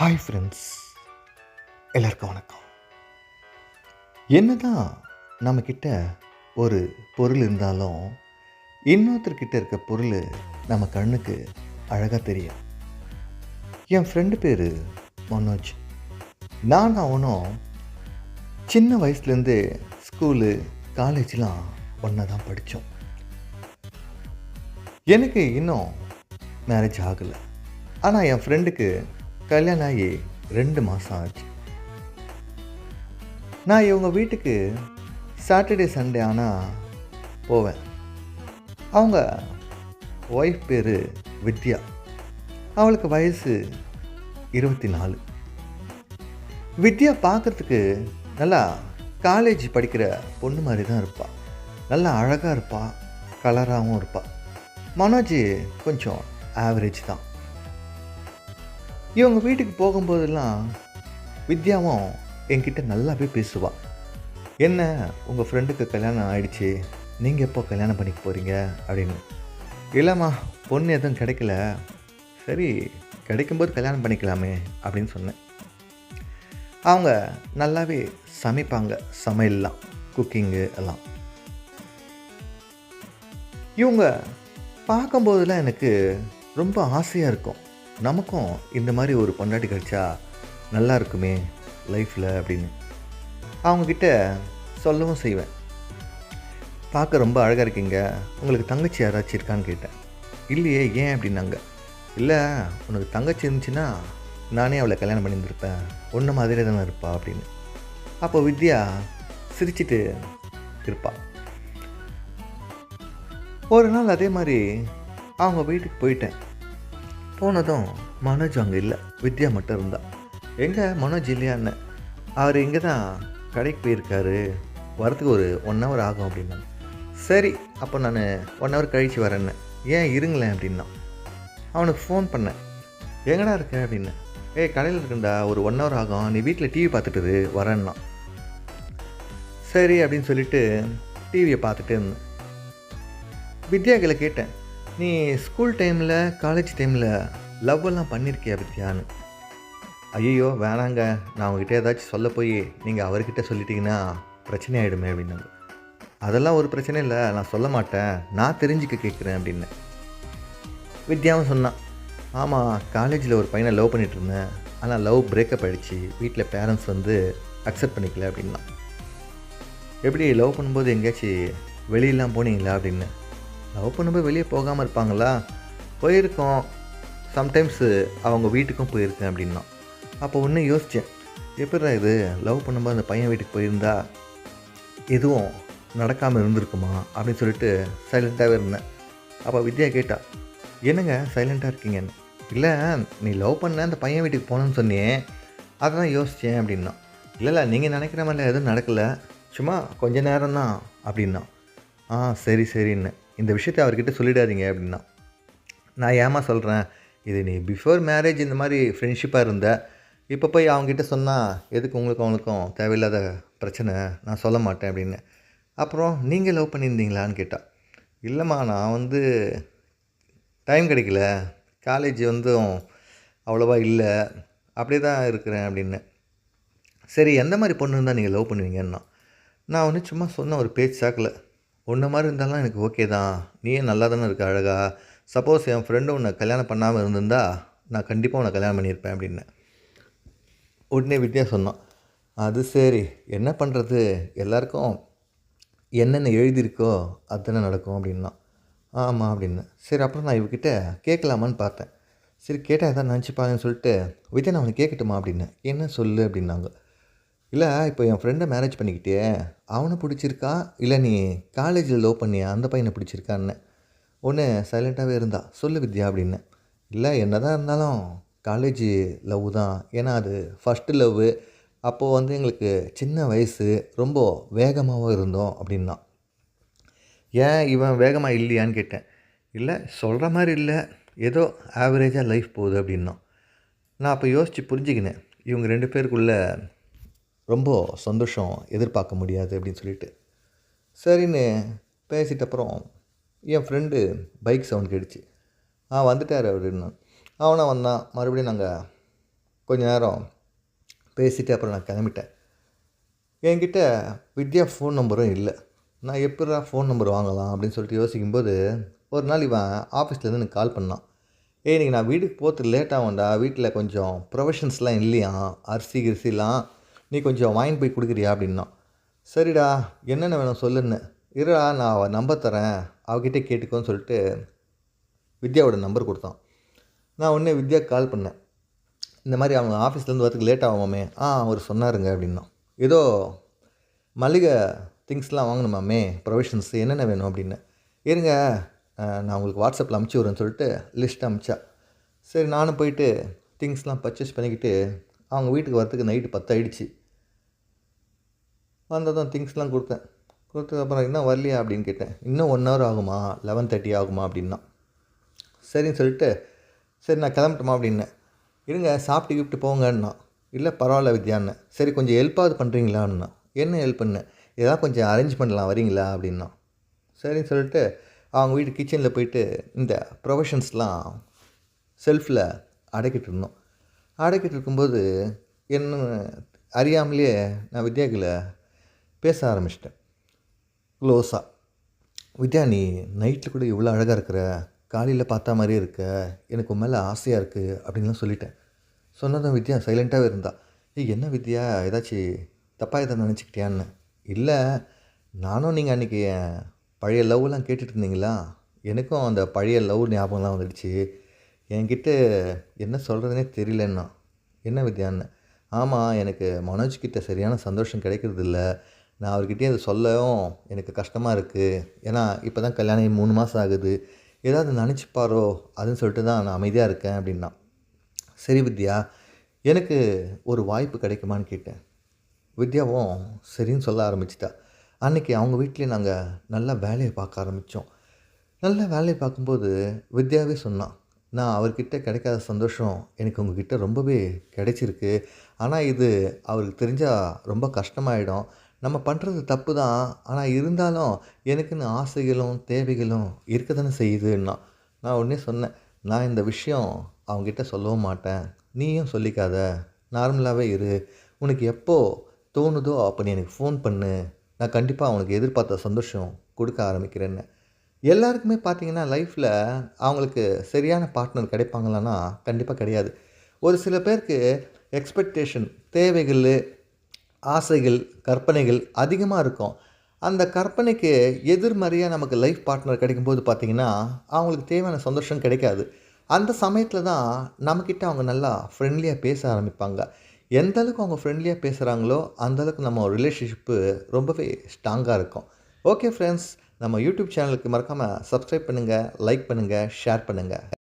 Hi friends எல்லாருக்கும் வணக்கம். என்ன தான் நம்மக்கிட்ட ஒரு பொருள் இருந்தாலும் இன்னொருத்தர்கிட்ட இருக்க பொருள் நம்ம கண்ணுக்கு அழகாக தெரியும். என் ஃப்ரெண்டு பேர் மனோஜ். நான் அவனும் சின்ன வயசுலேருந்து ஸ்கூலு காலேஜ்லாம் ஒன்றா தான் படித்தோம் எனக்கு இன்னும் மேரேஜ் ஆகலை. ஆனால் என் ஃப்ரெண்டுக்கு கல்யாணம் ஆகி ரெண்டு மாதம் ஆச்சு. நான் இவங்க வீட்டுக்கு சாட்டர்டே சண்டே ஆனால் போவேன். அவங்க ஒய்ஃப் பேர் வித்யா. அவளுக்கு வயசு இருபத்தி நாலு வித்யா பார்க்குறதுக்கு நல்லா காலேஜ் படிக்கிற பொண்ணு மாதிரி தான் இருப்பாள் நல்லா அழகாக இருப்பாள் கலராகவும் இருப்பாள் மனோஜ் கொஞ்சம் ஆவரேஜ் தான். இவங்க வீட்டுக்கு போகும்போதெல்லாம் வித்யாவும் என்கிட்ட நல்லாவே பேசுவாள் என்ன உங்கள் ஃப்ரெண்டுக்கு கல்யாணம் ஆயிடுச்சு. நீங்கள் எப்போ கல்யாணம் பண்ணிக்க போகிறீங்க அப்படின்னு. இல்லைம்மா பொண்ணு எதுவும் கிடைக்கல. சரி கிடைக்கும்போது கல்யாணம் பண்ணிக்கலாமே அப்படின்னு சொன்னேன். அவங்க நல்லாவே சமைப்பாங்க சமையல்லாம் குக்கிங்கு எல்லாம். இவங்க பார்க்கும்போதெல்லாம் எனக்கு ரொம்ப ஆசையாக இருக்கும். நமக்கும் இந்த மாதிரி ஒரு பொண்டாட்டி கிடைச்சா நல்லா இருக்குமே லைஃப்பில் அப்படின்னு அவங்கக்கிட்ட சொல்லவும் செய்வேன். பார்க்க ரொம்ப அழகாக இருக்கீங்க. உங்களுக்கு தங்கச்சி யாராச்சும் இருக்கான்னு கேட்டேன். இல்லையே ஏன் அப்படின்னாங்க. இல்லை உனக்கு தங்கச்சி இருந்துச்சுன்னா நானே அவளை கல்யாணம் பண்ணியிருந்திருப்பேன். ஒன்று மாதிரியே தானே இருப்பா அப்படின்னு. அப்போ வித்யா சிரிச்சிட்டு இருப்பா. ஒரு நாள் அதே மாதிரி அவங்க வீட்டுக்கு போயிட்டேன். போனதும் மனோஜ் அங்கே இல்லை. வித்யா மட்டும் இருந்தா. எங்கே? மனோஜ் இல்லையான்னு அவர் இங்கே தான் கடைக்கு போயிருக்காரு. வரத்துக்கு ஒரு ஒன் ஹவர் ஆகும் அப்படின்னாங்க சரி அப்போ நான் ஒன் ஹவர் கழித்து வரேன்னு ஏன் இருங்களேன் அப்படின்னா. அவனுக்கு ஃபோன் பண்ணேன். எங்கடா இருக்க அப்படின்னு. ஏய் கடையில் இருக்கண்டா ஒரு ஒன் ஹவர் ஆகும். நீ வீட்டில் டிவி பார்த்துட்டு வரேன்னா. சரி அப்படின்னு சொல்லிட்டு டிவியை பார்த்துட்டு இருந்தேன். வித்யாக்களை கேட்டேன். நீ ஸ்கூல் டைமில் காலேஜ் டைமில் லவ் எல்லாம் பண்ணியிருக்கியா வித்யான்னு? ஐயோ வேணாங்க. நான் உங்ககிட்ட ஏதாச்சும் சொல்ல போய் நீங்கள் அவர்கிட்ட சொல்லிட்டீங்கன்னா பிரச்சனை ஆகிடுமே அப்படின்னாங்க. அதெல்லாம் ஒரு பிரச்சனை இல்லை நான் சொல்ல மாட்டேன். நான் தெரிஞ்சுக்க கேட்குறேன் அப்படின்னு. வித்யாவும் சொன்னான். ஆமாம் காலேஜில் ஒரு பையனை லவ் பண்ணிகிட்டு இருந்தேன். ஆனால் லவ் பிரேக்கப் ஆகிடுச்சு வீட்டில் பேரண்ட்ஸ் வந்து அக்செப்ட் பண்ணிக்கல அப்படின்னா எப்படி லவ் பண்ணும்போது எங்கேயாச்சும் வெளியெல்லாம் போனீங்களா அப்படின்னு? லவ் பண்ணும்போது வெளியே போகாமல் இருப்பாங்களா? போயிருக்கோம். சம்டைம்ஸ் அவங்க வீட்டுக்கும் போயிருக்கேன் அப்படின்னா அப்போ ஒன்று யோசித்தேன் எப்படிடா இது? லவ் பண்ணும்போது அந்த பையன் வீட்டுக்கு போயிருந்தா எதுவும் நடக்காமல் இருந்திருக்குமா? அப்படின்னு சொல்லிட்டு சைலண்ட்டாகவே இருந்தேன். அப்போ வித்யா கேட்டா என்னங்க சைலண்ட்டாக இருக்கீங்கன்னு? இல்லை நீ லவ் பண்ண அந்த பையன் வீட்டுக்கு போகணுன்னு சொன்னியே. அதை தான் யோசித்தேன் அப்படின்னா இல்லை இல்லை நீங்கள் நினைக்கிற மாதிரிலாம் எதுவும் நடக்கலை. சும்மா கொஞ்ச நேரம் தான் அப்படின்னா ஆ சரி சரின்னு. இந்த விஷயத்தை அவர்கிட்ட சொல்லிடாதீங்க அப்படின்னா. நான் ஏமா சொல்கிறேன் இது நீ பிஃபோர் மேரேஜ் இந்த மாதிரி ஃப்ரெண்ட்ஷிப்பாக இருந்த இப்போ போய் அவங்ககிட்ட சொன்னால் எதுக்கு உங்களுக்கும் அவங்களுக்கும் தேவையில்லாத பிரச்சனை? நான் சொல்ல மாட்டேன் அப்படின்னு. அப்புறம் நீங்கள் லவ் பண்ணியிருந்தீங்களான்னு கேட்டால் இல்லைம்மா நான் வந்து டைம் கிடைக்கல. காலேஜ் வந்து அவ்வளோவா இல்லை. அப்படியே தான் இருக்கிறேன் அப்படின்னு. சரி எந்த மாதிரி பொண்ணு இருந்தால் நீங்கள் லவ் பண்ணுவீங்கன்னா? நான் வந்து சும்மா சொன்ன ஒரு பேச்சு சாக்கில். உன்ன மாதிரி இருந்தாலும் எனக்கு ஓகே தான். நீயே நல்லா தானே இருக்க அழகா? சப்போஸ் என் ஃப்ரெண்டு உன்னை கல்யாணம் பண்ணாமல் இருந்திருந்தா நான் கண்டிப்பாக உன்னை கல்யாணம் பண்ணியிருப்பேன் அப்படின்னு. உடனே வித்யா சொன்னான். அது சரி. என்ன பண்ணுறது எல்லாருக்கும் என்னென்ன எழுதியிருக்கோ அதுதானே நடக்கும் அப்படின்னா ஆமாம் அப்படின்னு. சரி அப்புறம் நான் இவகிட்ட கேட்கலாமான்னு பார்த்தேன். சரி கேட்டால் எதாவது நினச்சிப்பாங்கன்னு சொல்லிட்டு வித்யா நான் அவனை கேட்கட்டுமா அப்படின்னு. என்ன சொல்லு அப்படின்னாங்க. இல்லை இப்போ என் ஃப்ரெண்டை மேரேஜ் பண்ணிக்கிட்டே அவனை பிடிச்சிருக்கா? இல்லை நீ காலேஜில் லவ் பண்ணியா? அந்த பையனை பிடிச்சிருக்கான்னு. ஒன்று சைலண்ட்டாகவே இருந்தா சொல்லு வித்யா அப்படின்னு. இல்லை என்ன தான் இருந்தாலும் காலேஜ் லவ் தான். ஏன்னா அது ஃபஸ்ட்டு லவ் அப்போது வந்து எங்களுக்கு சின்ன வயசு ரொம்ப வேகமாகவும் இருந்தோம் அப்படின்னா. ஏன் இவன் வேகமாக இல்லையான்னு கேட்டேன். இல்லை சொல்கிற மாதிரி இல்லை. ஏதோ ஆவரேஜாக லைஃப் போகுது அப்படின்னா. நான் அப்போ யோசித்து புரிஞ்சுக்கினேன். இவங்க ரெண்டு பேருக்குள்ளே ரொம்ப சந்தோஷம் எதிர்பார்க்க முடியாது அப்படின்னு சொல்லிட்டு. சரின்னு பேசிட்ட அப்புறம் என் ஃப்ரெண்டு பைக் சவுண்ட் கேட்டுச்சு. ஆ வந்துட்டார் அப்படின்னு அவனை வந்தான். மறுபடியும் நாங்கள் கொஞ்ச நேரம் பேசிட்டு அப்புறம் நான் கிளம்பிட்டேன். என்கிட்ட வித்யா ஃபோன் நம்பரும் இல்லை. நான் எப்படா ஃபோன் நம்பர் வாங்கலாம் அப்படின்னு சொல்லிட்டு யோசிக்கும்போது ஒரு நாள் இவன் ஆஃபீஸ்லேருந்து எனக்கு கால் பண்ணான். ஏய் இன்றைக்கி நான் வீட்டுக்கு போகிறது லேட் ஆகும்டா. வீட்டில் கொஞ்சம் ப்ரொஃபஷன்ஸ்லாம் இல்லையா அரிசி கிரிசிலாம் நீ கொஞ்சம் வாங்கிட்டு போய் கொடுக்குறியா அப்படின்னா. சரிடா என்னென்ன வேணும் சொல்லுன்னு. இருடா நான் அவள் நம்பர் தரேன். அவகிட்ட கேட்டுக்கோன்னு சொல்லிட்டு வித்யாவோட நம்பர் கொடுத்தான். நான் உடனே வித்யா கால் பண்ணேன். இந்த மாதிரி அவங்க ஆஃபீஸ்லேருந்து வரதுக்கு லேட் ஆகுமாமே? ஆ அவர் சொன்னாருங்க அப்படின்னா. ஏதோ மளிகை திங்ஸ்லாம் வாங்கணுமாமே? ப்ரொவிஷன்ஸ் என்னென்ன வேணும் அப்படின்னு. இருங்க நான் உங்களுக்கு வாட்ஸ்அப்பில் அமுச்சு விட்றேன்னு சொல்லிட்டு லிஸ்ட் அமிச்சா. சரி நானும் போயிட்டு திங்ஸ்லாம் பர்ச்சேஸ் பண்ணிக்கிட்டு அவங்க வீட்டுக்கு வரத்துக்கு நைட்டு பத்தாயிடுச்சு. வந்ததும் திங்ஸ்லாம் கொடுத்தேன். கொடுத்ததுக்கப்புறம் இன்னும் வரலையா அப்படின்னு கேட்டேன். இன்னும் ஒன் ஹவர் ஆகுமா? லெவன் தேர்ட்டி ஆகுமா அப்படின்னா. சரின்னு சொல்லிட்டு சரி நான் கிளம்பட்டுமா அப்படின்னேன். இருங்க சாப்பிட்டு கிஃப்ட்டு போங்கன்னா இல்லை பரவாயில்ல வித்யான்னு. சரி கொஞ்சம் ஹெல்ப்பாவது பண்ணுறீங்களான்னா என்ன ஹெல்ப் பண்ணேன் ஏதாவது கொஞ்சம் அரேஞ்ச் பண்ணலாம் வரீங்களா அப்படின்னா சரின்னு சொல்லிட்டு அவங்க வீட்டு கிச்சனில் போயிட்டு இந்த ப்ரொஃபஷன்ஸ்லாம் செல்ஃபில் அடக்கிட்டு இருந்தோம். அடக்கிட்டு இருக்கும்போது என்ன அறியாமலேயே நான் வித்யாக்கில் பேச ஆரம்பிச்சிட்டேன். க்ளோஸாக வித்யா நீ நைட்டில் கூட இவ்வளோ அழகாக இருக்கிற காலையில் பார்த்தா மாதிரியே இருக்க எனக்கு உன் மேலே ஆசையாக இருக்குது அப்படின்லாம் சொல்லிட்டேன். சொன்னதும் வித்யா சைலண்ட்டாகவே இருந்தா. ஏய் என்ன வித்யா ஏதாச்சும் தப்பாக எதை நினச்சிக்கிட்டியான்னு? இல்லை நானும் நீங்கள் அன்றைக்கி பழைய லவ்லாம் கேட்டுட்டு இருந்தீங்களா? எனக்கும் அந்த பழைய லவ் ஞாபகம்லாம் வந்துடுச்சு. என்கிட்ட என்ன சொல்கிறதுனே தெரியலன்னா. என்ன வித்யான்னு? ஆமாம் எனக்கு மனோஜ் கிட்ட சரியான சந்தோஷம் கிடைக்கிறது இல்லை நான் அவர்கிட்டயே அதை சொல்லவும் எனக்கு கஷ்டமாக இருக்குது ஏன்னா இப்போ தான் கல்யாணம் மூணு மாதம் ஆகுது. ஏதாவது நினச்சிப்பாரோ அதுன்னு சொல்லிட்டு தான் நான் அமைதியாக இருக்கேன் அப்படின்னா. சரி வித்யா எனக்கு ஒரு வாய்ப்பு கிடைக்குமான்னு கேட்டேன். வித்யாவும் சரின்னு சொல்ல ஆரம்பிச்சிட்டா. அன்றைக்கி அவங்க வீட்லேயே நாங்கள் நல்லா வேலையை பார்க்க ஆரம்பித்தோம் நல்லா வேலையை பார்க்கும்போது வித்யாவே சொன்னான் நான் அவர்கிட்ட கிடைக்காத சந்தோஷம் எனக்கு உங்ககிட்ட ரொம்பவே கிடைச்சிருக்கு. ஆனால் இது அவருக்கு தெரிஞ்சால் ரொம்ப கஷ்டமாயிடும். நம்ம பண்ணுறது தப்பு தான். ஆனால் இருந்தாலும் எனக்குன்னு ஆசைகளும் தேவைகளும் இருக்க தானே செய்யுதுன்னா நான் உடனே சொன்னேன் நான் இந்த விஷயம் அவங்ககிட்ட சொல்லவும் மாட்டேன். நீயும் சொல்லிக்காத. நார்மலாகவே இரு. உனக்கு எப்போ தோணுதோ அப்போ நீ எனக்கு ஃபோன் பண்ணு. நான் கண்டிப்பாக அவனுக்கு எதிர்பார்த்த சந்தோஷம் கொடுக்க ஆரம்பிக்கிறேன்னு. எல்லாருக்குமே பார்த்தீங்கன்னா லைஃப்பில் அவங்களுக்கு சரியான பார்ட்னர் கிடைப்பாங்களான்னா கண்டிப்பாக கிடையாது. ஒரு சில பேருக்கு எக்ஸ்பெக்டேஷன் தேவைகள் ஆசைகள் கற்பனைகள் அதிகமாக இருக்கும். அந்த கற்பனைக்கு எதிர்மறையாக நமக்கு லைஃப் பார்ட்னர் கிடைக்கும்போது பார்த்திங்கன்னா அவங்களுக்கு தேவையான சந்தோஷம் கிடைக்காது. அந்த சமயத்தில் தான் நம்மக்கிட்ட அவங்க நல்லா ஃப்ரெண்ட்லியாக பேச ஆரம்பிப்பாங்க. எந்த அளவுக்கு அவங்க ஃப்ரெண்ட்லியாக பேசுகிறாங்களோ அந்தளவுக்கு நம்ம ரிலேஷன்ஷிப்பு ரொம்பவே ஸ்ட்ராங்காக இருக்கும். ஓகே ஃப்ரெண்ட்ஸ் நம்ம யூடியூப் சேனலுக்கு மறக்காமல் சப்ஸ்கிரைப் பண்ணுங்கள் லைக் பண்ணுங்கள் ஷேர் பண்ணுங்கள்